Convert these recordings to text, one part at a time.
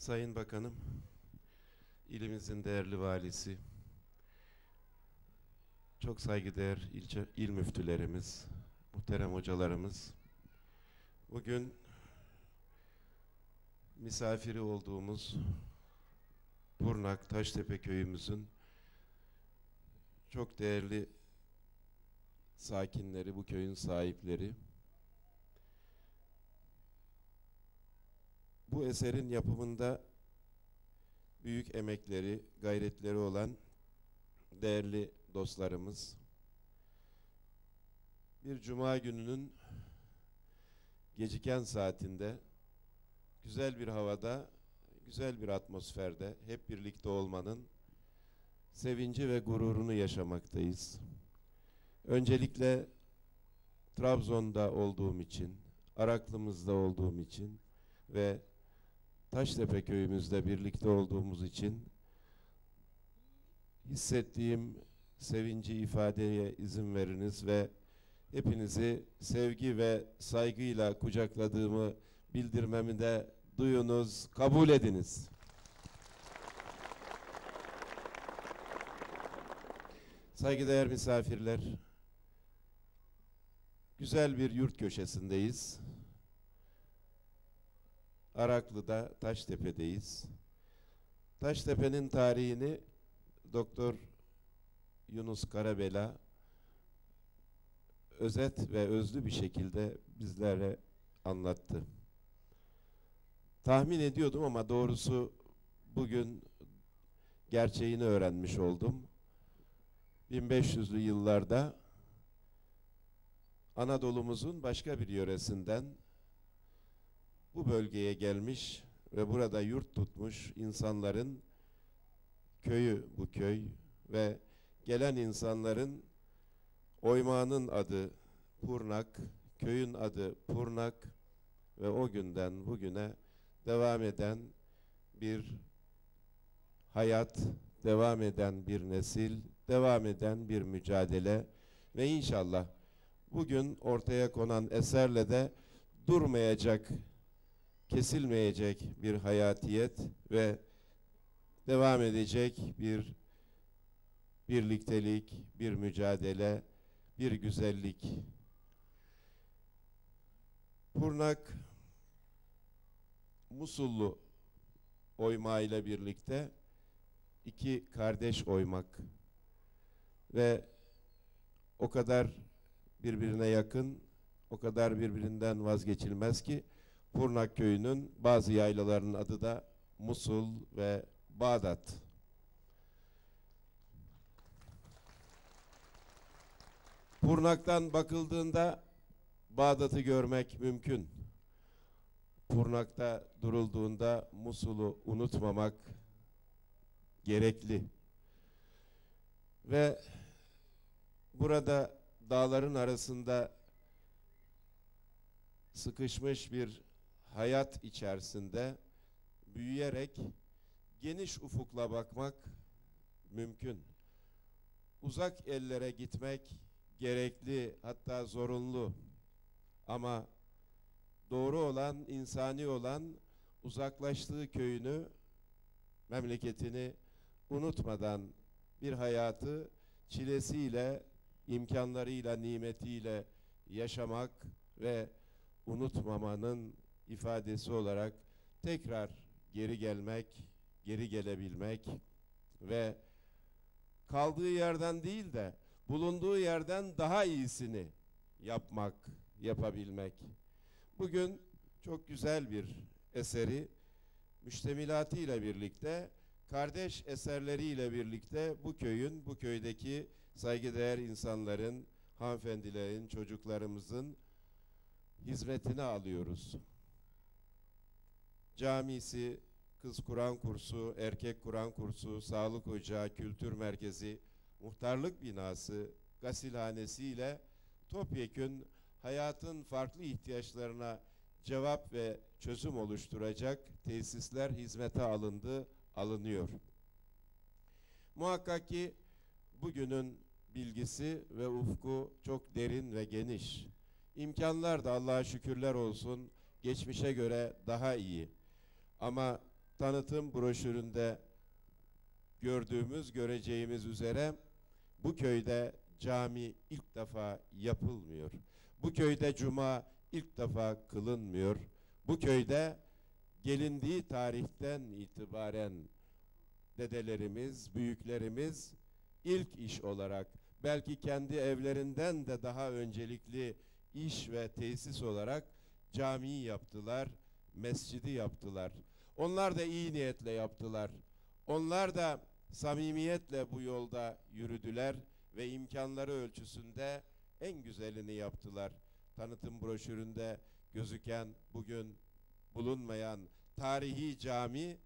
Sayın Bakanım, ilimizin değerli valisi, çok saygıdeğer ilçe, il müftülerimiz, muhterem hocalarımız, bugün misafiri olduğumuz Burnak Taştepe köyümüzün çok değerli sakinleri, bu köyün sahipleri, bu eserin yapımında büyük emekleri, gayretleri olan değerli dostlarımız, bir cuma gününün geciken saatinde, güzel bir havada, güzel bir atmosferde hep birlikte olmanın sevinci ve gururunu yaşamaktayız. Öncelikle Trabzon'da olduğum için, Araklımızda olduğum için ve Taştepe köyümüzde birlikte olduğumuz için hissettiğim sevinci ifadeye izin veriniz ve hepinizi sevgi ve saygıyla kucakladığımı bildirmemi de duyunuz, kabul ediniz. Saygıdeğer misafirler, güzel bir yurt köşesindeyiz. Araklı'da Taştepe'deyiz. Taştepe'nin tarihini Doktor Yunus Karabela özet ve özlü bir şekilde bizlere anlattı. Tahmin ediyordum ama doğrusu bugün gerçeğini öğrenmiş oldum. 1500'lü yıllarda Anadolu'muzun başka bir yöresinden bu bölgeye gelmiş ve burada yurt tutmuş insanların köyü bu köy ve gelen insanların oymağının adı Purnak, köyün adı Purnak ve o günden bugüne devam eden bir hayat, devam eden bir nesil, devam eden bir mücadele ve inşallah bugün ortaya konan eserle de durmayacak kesilmeyecek bir hayatiyet ve devam edecek bir birliktelik, bir mücadele, bir güzellik. Purnak Musullu oyma ile birlikte iki kardeş oymak ve o kadar birbirine yakın, o kadar birbirinden vazgeçilmez ki Purnak köyünün bazı yaylalarının adı da Musul ve Bağdat. Purnak'tan bakıldığında Bağdat'ı görmek mümkün. Purnak'ta durulduğunda Musul'u unutmamak gerekli. Ve burada dağların arasında sıkışmış bir hayat içerisinde büyüyerek geniş ufukla bakmak mümkün. Uzak ellere gitmek gerekli hatta zorunlu. Ama doğru olan, insani olan uzaklaştığı köyünü, memleketini unutmadan bir hayatı çilesiyle, imkanlarıyla, nimetiyle yaşamak ve unutmamanın ifadesi olarak tekrar geri gelmek, geri gelebilmek ve kaldığı yerden değil de bulunduğu yerden daha iyisini yapmak, yapabilmek. Bugün çok güzel bir eseri müştemilatıyla birlikte, kardeş eserleriyle birlikte bu köyün, bu köydeki saygıdeğer insanların, hanımefendilerin, çocuklarımızın hizmetine alıyoruz. Camisi, kız Kur'an kursu, erkek Kur'an kursu, sağlık ocağı, kültür merkezi, muhtarlık binası, gasilhanesiyle topyekün hayatın farklı ihtiyaçlarına cevap ve çözüm oluşturacak tesisler hizmete alındı, alınıyor. Muhakkak ki bugünün bilgisi ve ufku çok derin ve geniş. İmkanlar da Allah'a şükürler olsun geçmişe göre daha iyi. Ama tanıtım broşüründe gördüğümüz, göreceğimiz üzere bu köyde cami ilk defa yapılmıyor. Bu köyde cuma ilk defa kılınmıyor. Bu köyde gelindiği tarihten itibaren dedelerimiz, büyüklerimiz ilk iş olarak belki kendi evlerinden de daha öncelikli iş ve tesis olarak camiyi yaptılar, mescidi yaptılar. Onlar da iyi niyetle yaptılar. Onlar da samimiyetle bu yolda yürüdüler ve imkanları ölçüsünde en güzelini yaptılar. Tanıtım broşüründe gözüken bugün bulunmayan tarihi cami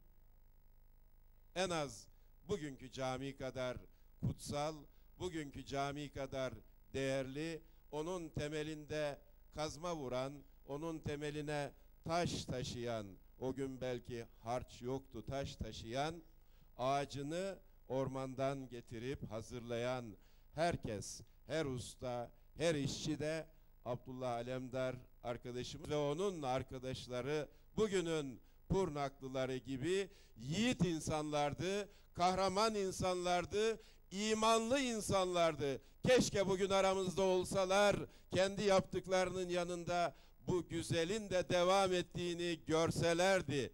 en az bugünkü cami kadar kutsal, bugünkü cami kadar değerli, onun temelinde kazma vuran, onun temeline taş taşıyan, o gün belki harç yoktu taş taşıyan, ağacını ormandan getirip hazırlayan herkes, her usta, her işçi de Abdullah Alemdar arkadaşımız ve onun arkadaşları bugünün Purnaklıları gibi yiğit insanlardı, kahraman insanlardı, imanlı insanlardı. Keşke bugün aramızda olsalar, kendi yaptıklarının yanında bu güzelin de devam ettiğini görselerdi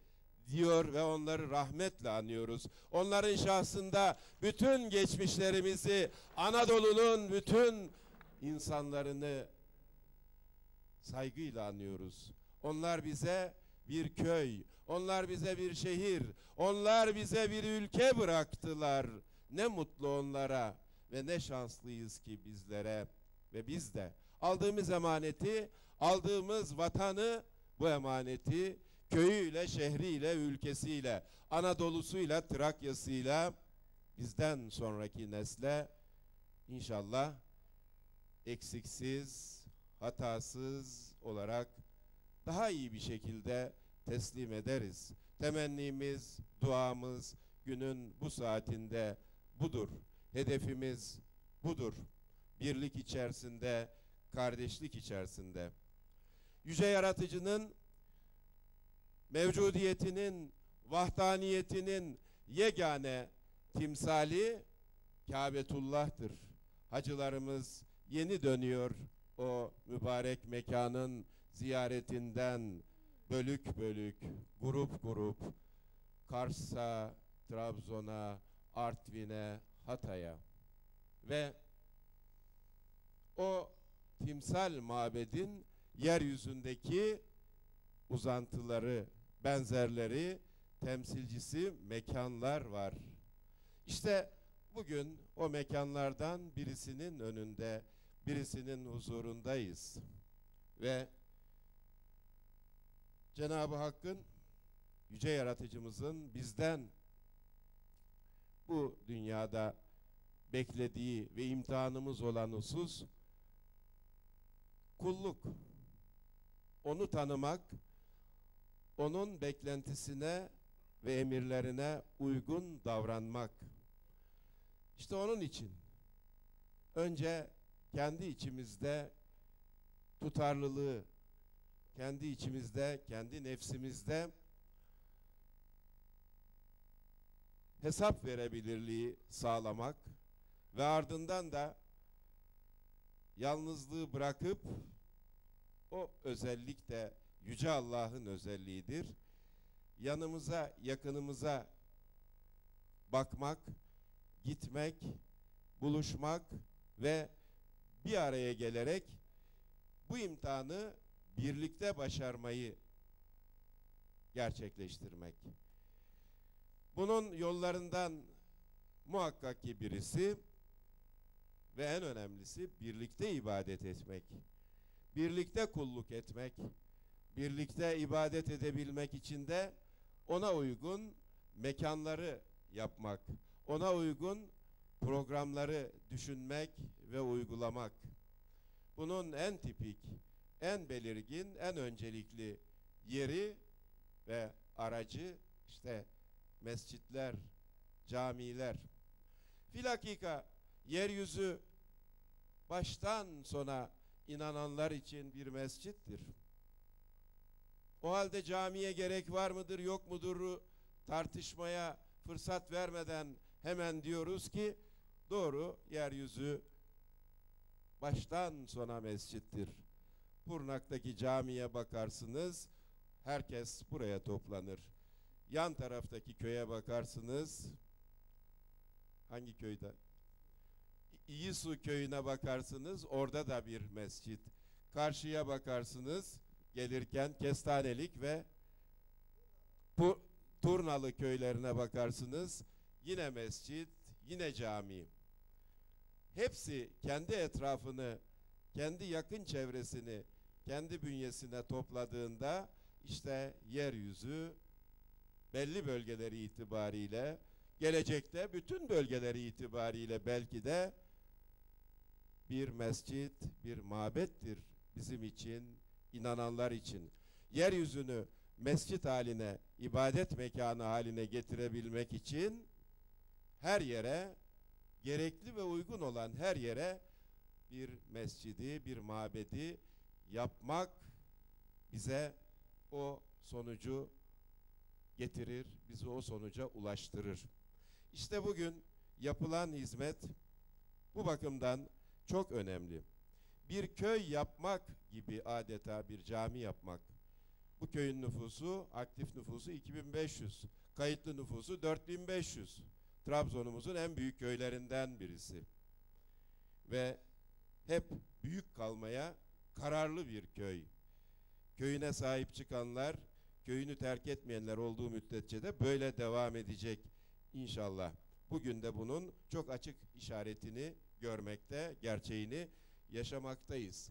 diyor ve onları rahmetle anıyoruz. Onların şahsında bütün geçmişlerimizi, Anadolu'nun bütün insanlarını saygıyla anıyoruz. Onlar bize bir köy, onlar bize bir şehir, onlar bize bir ülke bıraktılar. Ne mutlu onlara ve ne şanslıyız ki bizlere ve biz de aldığımız emaneti, aldığımız vatanı bu emaneti köyüyle, şehriyle, ülkesiyle, Anadolu'suyla, Trakya'sıyla bizden sonraki nesle inşallah eksiksiz, hatasız olarak daha iyi bir şekilde teslim ederiz. Temennimiz, duamız günün bu saatinde budur. Hedefimiz budur. Birlik içerisinde, kardeşlik içerisinde. Yüce Yaratıcı'nın mevcudiyetinin, vahdaniyetinin yegane timsali Kabetullah'tır. Hacılarımız yeni dönüyor o mübarek mekanın ziyaretinden bölük bölük, grup grup Kars'a, Trabzon'a, Artvin'e, Hatay'a ve o timsal mabedin yeryüzündeki uzantıları, benzerleri, temsilcisi mekanlar var. İşte bugün o mekanlardan birisinin önünde, birisinin huzurundayız. Ve Cenab-ı Hakk'ın, Yüce Yaratıcımızın bizden bu dünyada beklediği ve imtihanımız olan husus kulluk. Onu tanımak, onun beklentisine ve emirlerine uygun davranmak. İşte onun için önce kendi içimizde tutarlılığı, kendi içimizde, kendi nefsimizde hesap verebilirliği sağlamak ve ardından da yalnızlığı bırakıp o özellik de Yüce Allah'ın özelliğidir. Yanımıza, yakınımıza bakmak, gitmek, buluşmak ve bir araya gelerek bu imtihanı birlikte başarmayı gerçekleştirmek. Bunun yollarından muhakkak ki birisi ve en önemlisi birlikte ibadet etmek. Birlikte kulluk etmek. Birlikte ibadet edebilmek için de ona uygun mekanları yapmak. Ona uygun programları düşünmek ve uygulamak. Bunun en tipik, en belirgin, en öncelikli yeri ve aracı işte mescitler, camiler. Filakika yeryüzü baştan sona inananlar için bir mescittir. O halde camiye gerek var mıdır yok mudur tartışmaya fırsat vermeden hemen diyoruz ki doğru yeryüzü baştan sona mescittir. Purnak'taki camiye bakarsınız, herkes buraya toplanır. Yan taraftaki köye bakarsınız, hangi köyde? İyisu köyüne bakarsınız, orada da bir mescit. Karşıya bakarsınız, gelirken Kestanelik ve bu Turnalı köylerine bakarsınız, yine mescit, yine cami. Hepsi kendi etrafını, kendi yakın çevresini, kendi bünyesine topladığında işte yeryüzü belli bölgeleri itibariyle, gelecekte bütün bölgeleri itibariyle belki de bir mescit, bir mabettir bizim için, inananlar için. Yeryüzünü mescit haline, ibadet mekanı haline getirebilmek için her yere gerekli ve uygun olan her yere bir mescidi, bir mabedi yapmak bize o sonucu getirir, bizi o sonuca ulaştırır. İşte bugün yapılan hizmet bu bakımdan çok önemli. Bir köy yapmak gibi adeta bir cami yapmak. Bu köyün nüfusu, aktif nüfusu 2500, kayıtlı nüfusu 4500. Trabzon'umuzun en büyük köylerinden birisi. Ve hep büyük kalmaya kararlı bir köy. Köyüne sahip çıkanlar, köyünü terk etmeyenler olduğu müddetçe de böyle devam edecek inşallah. Bugün de bunun çok açık işaretini görmekte, gerçeğini yaşamaktayız.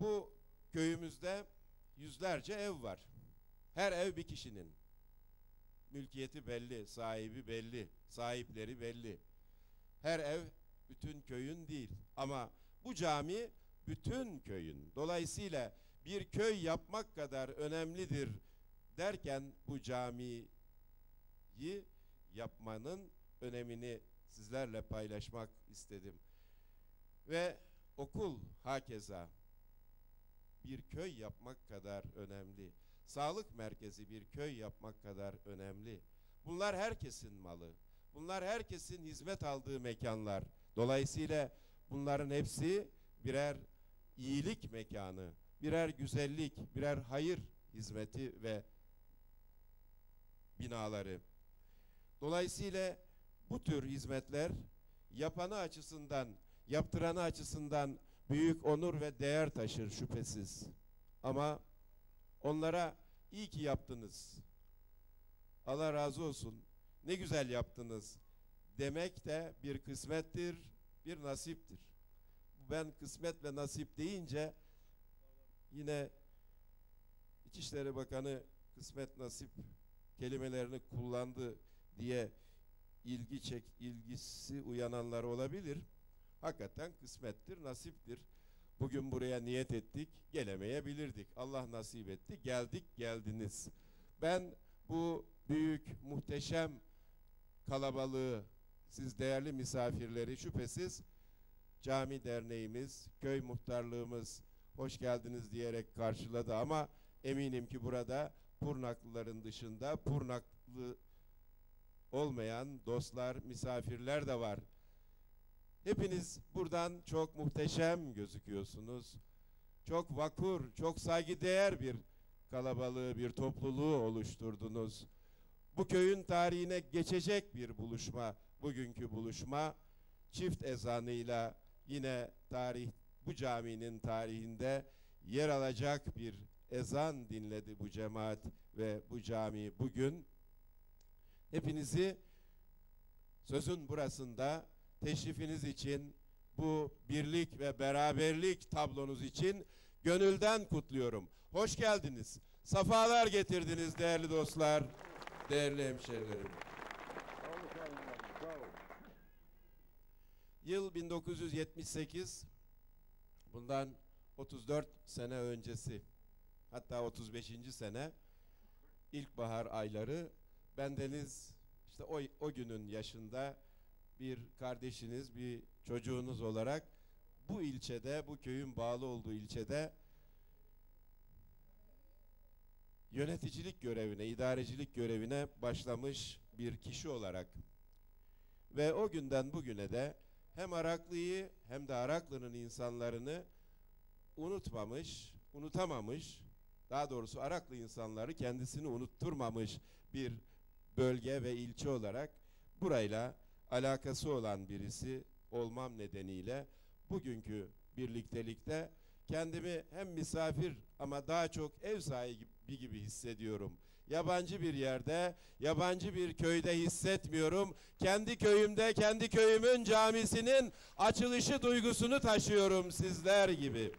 Bu köyümüzde yüzlerce ev var. Her ev bir kişinin. Mülkiyeti belli, sahibi belli, sahipleri belli. Her ev bütün köyün değil ama bu cami bütün köyün. Dolayısıyla bir köy yapmak kadar önemlidir derken bu camiyi yapmanın önemini sizlerle paylaşmak istedim. Ve okul hakeza bir köy yapmak kadar önemli. Sağlık merkezi bir köy yapmak kadar önemli. Bunlar herkesin malı. Bunlar herkesin hizmet aldığı mekanlar. Dolayısıyla bunların hepsi birer iyilik mekanı, birer güzellik, birer hayır hizmeti ve binaları. Dolayısıyla bu tür hizmetler yapanı açısından, yaptıranı açısından büyük onur ve değer taşır şüphesiz. Ama onlara iyi ki yaptınız. Allah razı olsun. Ne güzel yaptınız. Demek de bir kısmettir, bir nasiptir. Ben kısmet ve nasip deyince yine İçişleri Bakanı kısmet nasip kelimelerini kullandı diye ilgi çek ilgisi uyananlar olabilir. Hakikaten kısmettir, nasiptir. Bugün buraya niyet ettik, gelemeyebilirdik. Allah nasip etti, geldik, geldiniz. Ben bu büyük, muhteşem kalabalığı, siz değerli misafirleri şüphesiz cami derneğimiz, köy muhtarlığımız hoş geldiniz diyerek karşıladı ama eminim ki burada Purnaklıların dışında Purnaklı olmayan dostlar, misafirler de var. Hepiniz buradan çok muhteşem gözüküyorsunuz. Çok vakur, çok saygıdeğer bir kalabalığı, bir topluluğu oluşturdunuz. Bu köyün tarihine geçecek bir buluşma, bugünkü buluşma çift ezanıyla yine tarih bu caminin tarihinde yer alacak bir ezan dinledi bu cemaat ve bu cami bugün. Hepinizi sözün burasında teşrifiniz için, bu birlik ve beraberlik tablonuz için gönülden kutluyorum. Hoş geldiniz. Safalar getirdiniz değerli dostlar, değerli hemşerilerim. Yıl 1978, bundan 34 sene öncesi, hatta 35. sene ilkbahar ayları bendeniz işte o, o günün yaşında bir kardeşiniz, bir çocuğunuz olarak bu ilçede, bu köyün bağlı olduğu ilçede yöneticilik görevine, idarecilik görevine başlamış bir kişi olarak ve o günden bugüne de hem Araklı'yı hem de Araklı'nın insanlarını unutmamış, unutamamış, daha doğrusu Araklı insanları kendisini unutturmamış bir bölge ve ilçe olarak burayla alakası olan birisi olmam nedeniyle bugünkü birliktelikte kendimi hem misafir ama daha çok ev sahibi gibi hissediyorum. Yabancı bir yerde, yabancı bir köyde hissetmiyorum. Kendi köyümde, kendi köyümün camisinin açılışı duygusunu taşıyorum sizler gibi.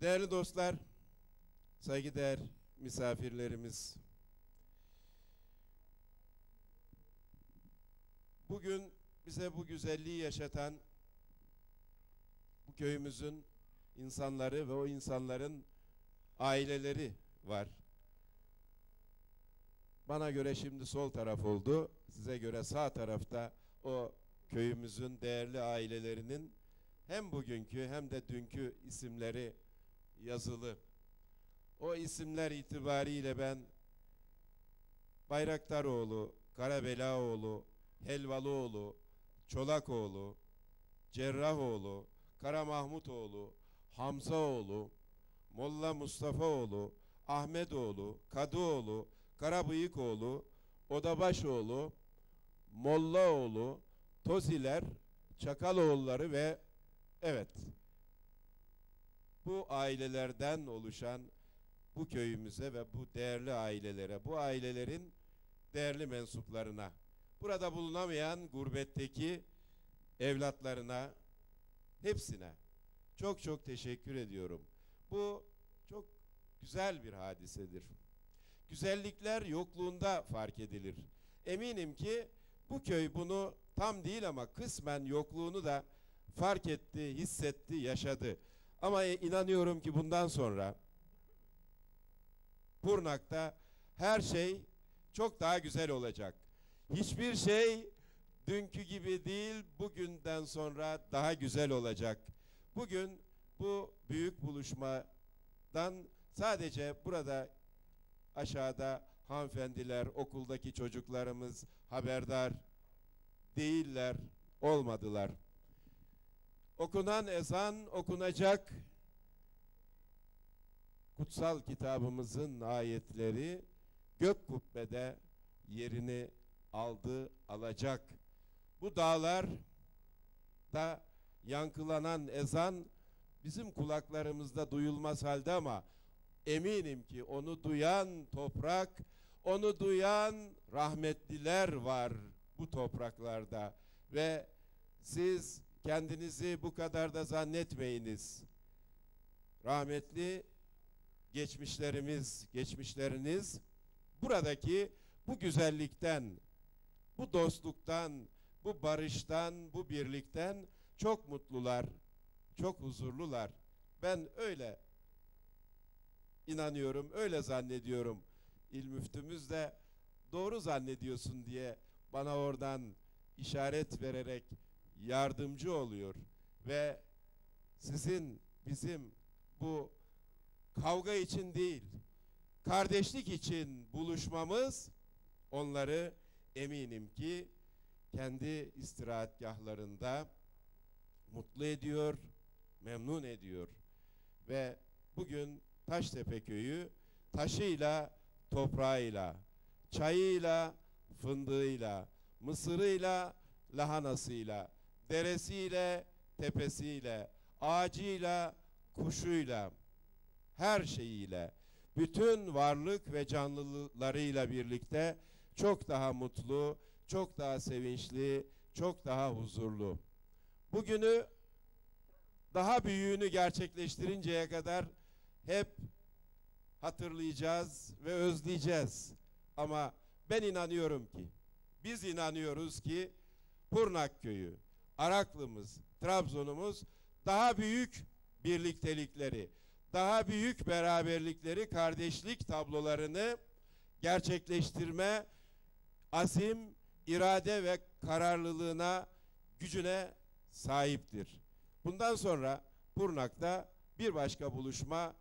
Değerli dostlar, saygıdeğer misafirlerimiz, bugün bize bu güzelliği yaşatan bu köyümüzün insanları ve o insanların aileleri var. Bana göre şimdi sol taraf oldu, size göre sağ tarafta o köyümüzün değerli ailelerinin hem bugünkü hem de dünkü isimleri yazılı. O isimler itibariyle ben Bayraktaroğlu, Karabelaoğlu, Helvalıoğlu, Çolakoğlu, Cerrahoğlu, Kara Mahmutoğlu, Hamzaoğlu, Molla Mustafaoğlu, Ahmetoğlu, Kadıoğlu, Karabıyıkoğlu, Odabaşoğlu, Mollaoğlu, Toziler, Çakaloğulları ve evet bu ailelerden oluşan bu köyümüze ve bu değerli ailelere, bu ailelerin değerli mensuplarına, burada bulunamayan gurbetteki evlatlarına, hepsine çok çok teşekkür ediyorum. Bu çok güzel bir hadisedir. Güzellikler yokluğunda fark edilir. Eminim ki bu köy bunu tam değil ama kısmen yokluğunu da fark etti, hissetti, yaşadı. Ama inanıyorum ki bundan sonra Purnak'ta her şey çok daha güzel olacak. Hiçbir şey dünkü gibi değil, bugünden sonra daha güzel olacak. Bugün bu büyük buluşmadan sadece burada aşağıda hanımefendiler, okuldaki çocuklarımız haberdar değiller, olmadılar. Okunan ezan okunacak. Kutsal kitabımızın ayetleri gök kubbede yerini aldı, alacak. Bu dağlar da yankılanan ezan bizim kulaklarımızda duyulmaz halde ama eminim ki onu duyan toprak, onu duyan rahmetliler var bu topraklarda ve siz kendinizi bu kadar da zannetmeyiniz. Rahmetli geçmişlerimiz, geçmişleriniz buradaki bu güzellikten, bu dostluktan, bu barıştan, bu birlikten çok mutlular, çok huzurlular. Ben öyle inanıyorum, öyle zannediyorum. İl müftümüz de doğru zannediyorsun diye bana oradan işaret vererek yardımcı oluyor ve sizin bizim bu kavga için değil kardeşlik için buluşmamız onları eminim ki kendi istirahatgahlarında mutlu ediyor, memnun ediyor. Ve bugün Taştepe köyü taşıyla, toprağıyla, çayıyla, fındığıyla, mısırıyla, lahanasıyla, deresiyle, tepesiyle, ağacıyla, kuşuyla, her şeyiyle, bütün varlık ve canlılarıyla birlikte çok daha mutlu, çok daha sevinçli, çok daha huzurlu. Bugünü daha büyüğünü gerçekleştirinceye kadar hep hatırlayacağız ve özleyeceğiz. Ama ben inanıyorum ki, biz inanıyoruz ki Purnak Köyü, Araklımız, Trabzon'umuz daha büyük birliktelikleri, daha büyük beraberlikleri, kardeşlik tablolarını gerçekleştirme azim, irade ve kararlılığına, gücüne sahiptir. Bundan sonra Purnak'ta bir başka buluşma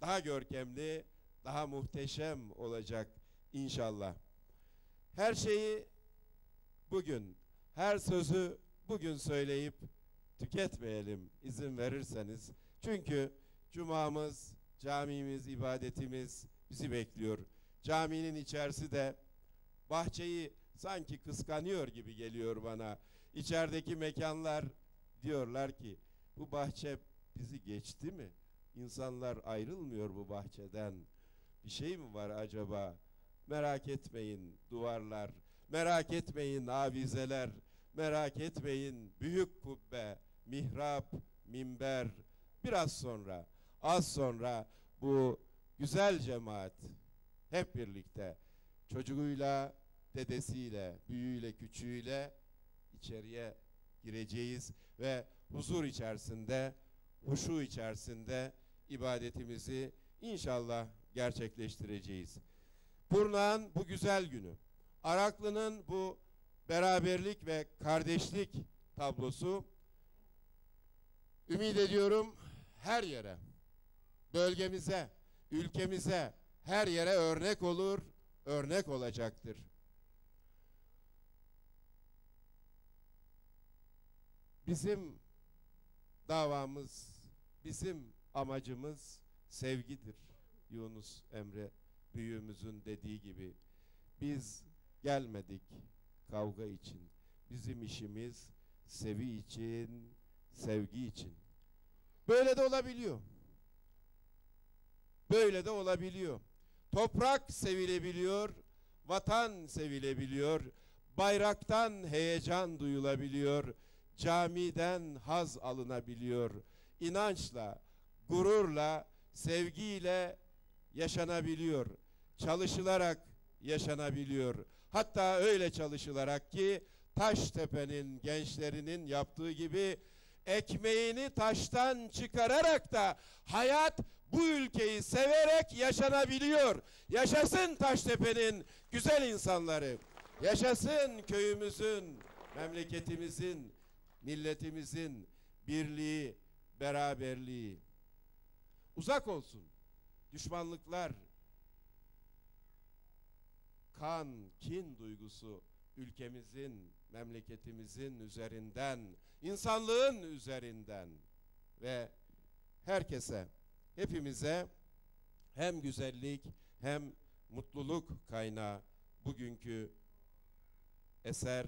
daha görkemli, daha muhteşem olacak inşallah. Her şeyi bugün, her sözü bugün söyleyip tüketmeyelim izin verirseniz. Çünkü cumamız, camimiz, ibadetimiz bizi bekliyor. Caminin içerisi de bahçeyi sanki kıskanıyor gibi geliyor bana. İçerideki mekanlar diyorlar ki bu bahçe bizi geçti mi? İnsanlar ayrılmıyor bu bahçeden. Bir şey mi var acaba? Merak etmeyin duvarlar, merak etmeyin avizeler, merak etmeyin büyük kubbe, mihrap, minber. Biraz sonra, az sonra bu güzel cemaat hep birlikte çocuğuyla, dedesiyle, büyüğüyle, küçüğüyle içeriye gireceğiz ve huzur içerisinde, huşu içerisinde ibadetimizi inşallah gerçekleştireceğiz. Purnağın bu güzel günü, Araklı'nın bu beraberlik ve kardeşlik tablosu ümit ediyorum her yere, bölgemize, ülkemize, her yere örnek olur, örnek olacaktır. Bizim davamız, bizim amacımız sevgidir. Yunus Emre büyüğümüzün dediği gibi biz gelmedik kavga için. Bizim işimiz sevi için, sevgi için. Böyle de olabiliyor. Böyle de olabiliyor. Toprak sevilebiliyor, vatan sevilebiliyor, bayraktan heyecan duyulabiliyor, camiden haz alınabiliyor. İnançla, gururla, sevgiyle yaşanabiliyor. Çalışılarak yaşanabiliyor. Hatta öyle çalışılarak ki Taştepe'nin gençlerinin yaptığı gibi ekmeğini taştan çıkararak da hayat bu ülkeyi severek yaşanabiliyor. Yaşasın Taştepe'nin güzel insanları. Yaşasın köyümüzün, memleketimizin, milletimizin birliği, beraberliği. Uzak olsun düşmanlıklar, kan, kin duygusu ülkemizin, memleketimizin üzerinden, insanlığın üzerinden ve herkese, hepimize hem güzellik hem mutluluk kaynağı bugünkü eser,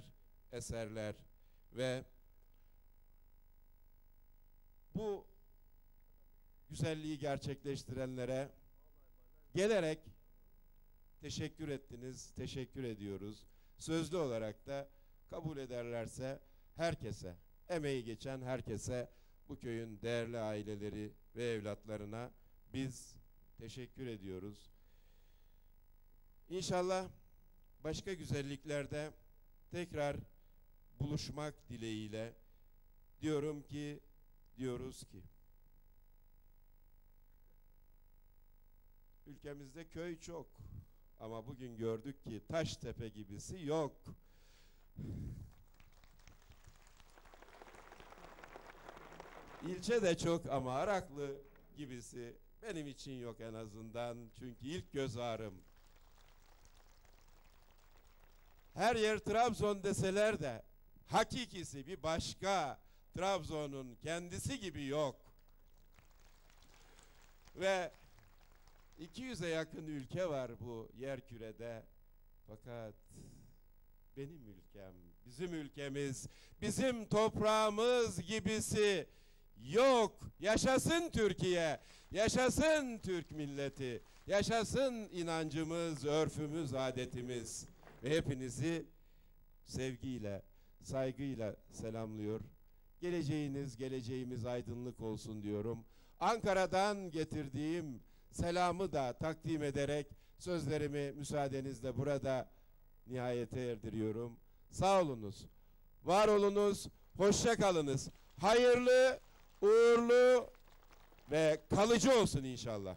eserler ve bu güzelliği gerçekleştirenlere gelerek teşekkür ettiniz, teşekkür ediyoruz. Sözlü olarak da kabul ederlerse herkese, emeği geçen herkese, bu köyün değerli aileleri ve evlatlarına biz teşekkür ediyoruz. İnşallah başka güzelliklerde tekrar buluşmak dileğiyle diyorum ki, diyoruz ki, ülkemizde köy çok. Ama bugün gördük ki Taştepe gibisi yok. İlçe de çok ama Araklı gibisi benim için yok en azından. Çünkü ilk göz ağrım. Her yer Trabzon deseler de hakikisi bir başka. Trabzon'un kendisi gibi yok. Ve 200'e yakın ülke var bu yer kürede. Fakat benim ülkem, bizim ülkemiz, bizim toprağımız gibisi yok. Yaşasın Türkiye, yaşasın Türk milleti, yaşasın inancımız, örfümüz, adetimiz. Ve hepinizi sevgiyle, saygıyla selamlıyor. Geleceğiniz, geleceğimiz aydınlık olsun diyorum. Ankara'dan getirdiğim selamı da takdim ederek sözlerimi müsaadenizle burada nihayete erdiriyorum. Sağ olunuz, var olunuz, hoşça kalınız. Hayırlı, uğurlu ve kalıcı olsun inşallah.